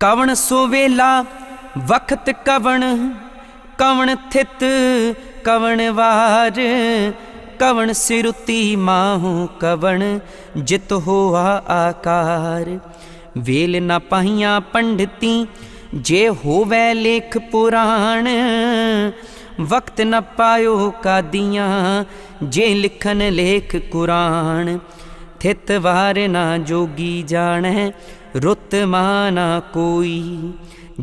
ਕਵਣ ਸੁਵੇਲਾ ਵਖਤ ਕਵਣ ਕਵਣ ਥਿਤ, ਕਵਣ ਵਾਰ ਕਵਣ ਸਿਰੁਤੀ ਮਾਹੂ ਕਵਣ, ਜਿਤ ਹੋਆ ਆਕਾਰ। ਵੇਲ ਨਾ ਪਾਈਆਂ ਪੰਡਤੀ, ਜੇ ਹੋਵੇ ਲੇਖ ਪੁਰਾਣ ਵਕਤ ਨ ਪਾਇਓ ਕਾਦੀਆਂ, ਜੇ ਲਿਖਨ ਲੇਖ ਕੁਰਾਨ। ਥਿਤ ਵਾਰ ਨਾ ਜੋਗੀ ਜਾਣੈ ਰੁੱਤ ਮਾਨਾ ਕੋਈ।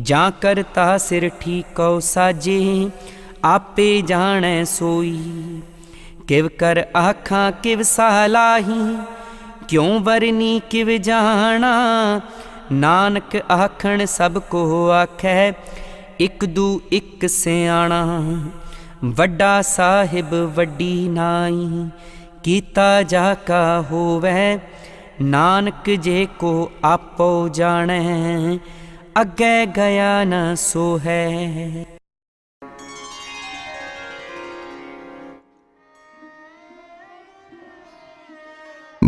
ਜਾਂ ਕਰਤਾ ਸਿਰ ਠੀਕਉ ਸਾਜੇ, ਆਪੇ ਜਾਣੈ ਸੋਈ। ਕਿਵ ਕਰ ਆਖਾਂ, ਕਿਵ ਸਾਲਾਹੀ ਕਿਉ ਵਰਨੀ ਕਿਵ ਜਾਣਾ। ਨਾਨਕ ਆਖਣ, ਸਭ ਕੋ ਆਖੈ, ਇਕ ਦੂ ਇਕ ਸਿਆਣਾ। ਵੱਡਾ ਸਾਹਿਬ ਵੱਡੀ ਨਾਈ, ਕੀਤਾ ਜਾ ਕਾ ਹੋਵੈ नानक जे को आपो जाने अगे गया न सो है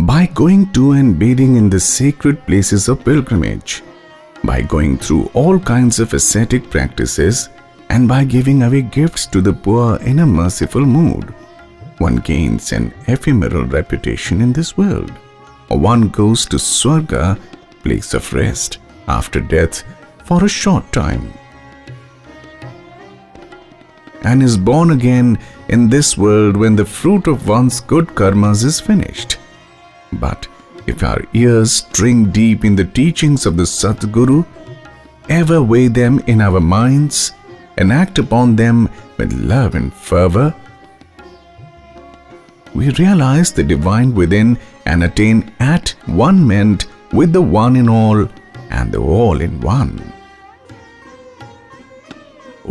By going to and bathing in the sacred places of pilgrimage, by going through all kinds of ascetic practices, and by giving away gifts to the poor in a merciful mood, one gains an ephemeral reputation in this world. One goes to Swarga, place of rest, after death for a short time, and is born again in this world when the fruit of one's good karmas is finished. But if our ears drink deep in the teachings of the Satguru, ever weigh them in our minds, and act upon them with love and fervor, we realize the divine within and attain at one ment with the one in all and the all in one.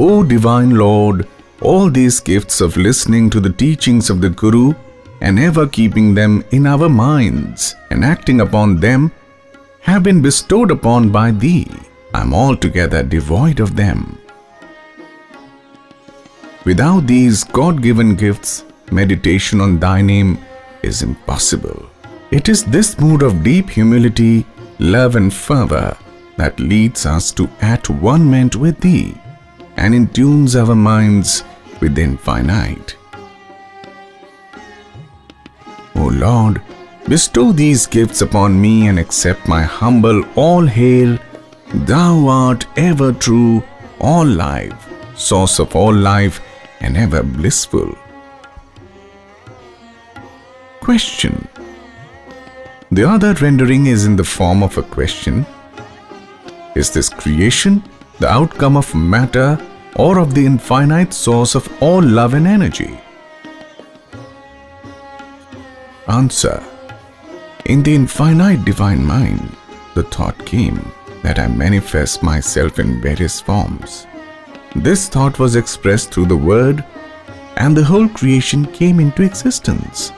O Divine Lord, all these gifts of listening to the teachings of the Guru and ever keeping them in our minds and acting upon them have been bestowed upon by Thee. I am altogether devoid of them. Without these God given gifts, meditation on Thy name is impossible. It is this mood of deep humility, love, and fervor that leads us to at one ment with Thee and intunes our minds with the infinite. O Lord, bestow these gifts upon me and accept my humble all hail. Thou art ever true, all life, source of all life, and ever blissful. Question The other rendering is in the form of a question Is this creation the outcome of matter or of the infinite source of all love and energy? Answer In the infinite divine mind, the thought came that I manifest myself in various forms. This thought was expressed through the word, and the whole creation came into existence.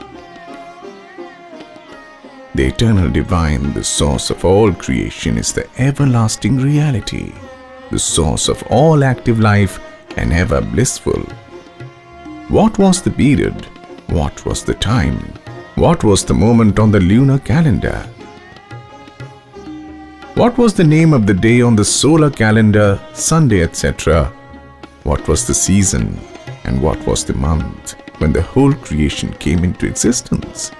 The eternal divine, the source of all creation, is the everlasting reality, the source of all active life, and ever blissful. What was the period? What was the time? What was the moment on the lunar calendar? What was the name of the day on the solar calendar, Sunday, etc.? What was the season? And what was the month when the whole creation came into existence?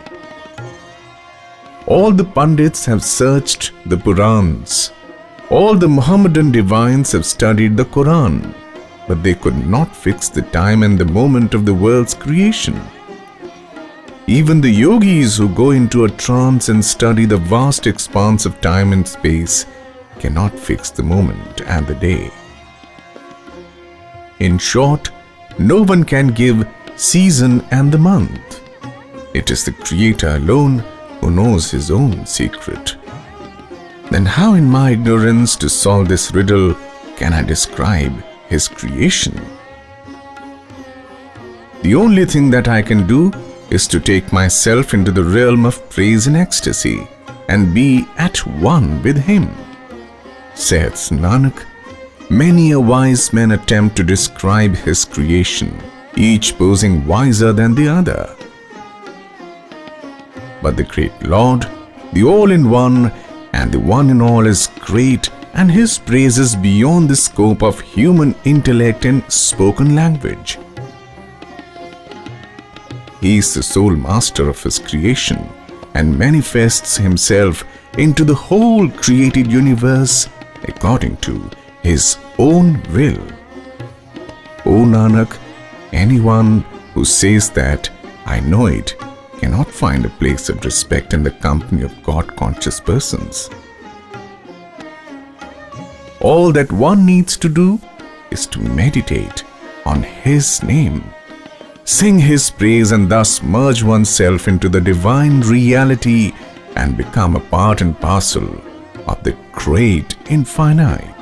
All the Pandits have searched the Purans. All the Mohammedan divines have studied the Quran, but they could not fix the time and the moment of the world's creation. Even the yogis who go into a trance and study the vast expanse of time and space cannot fix the moment and the day. In short, no one can give season and the month. It is the Creator alone who knows his own secret. Then how, in my ignorance to solve this riddle, can I describe His creation? The only thing that I can do is to take myself into the realm of praise and ecstasy and be at one with Him. Saith Nanak, many a wise man attempt to describe His creation, each posing wiser than the other. But the great Lord, the all in one, and the one in all is great, and his praise is beyond the scope of human intellect and spoken language. He is the sole master of his creation and manifests himself into the whole created universe according to his own will. O Nanak, anyone who says that I know it cannot find a place of respect in the company of God conscious persons. All that one needs to do is to meditate on His name, sing His praise, and thus merge oneself into the divine reality and become a part and parcel of the great infinite.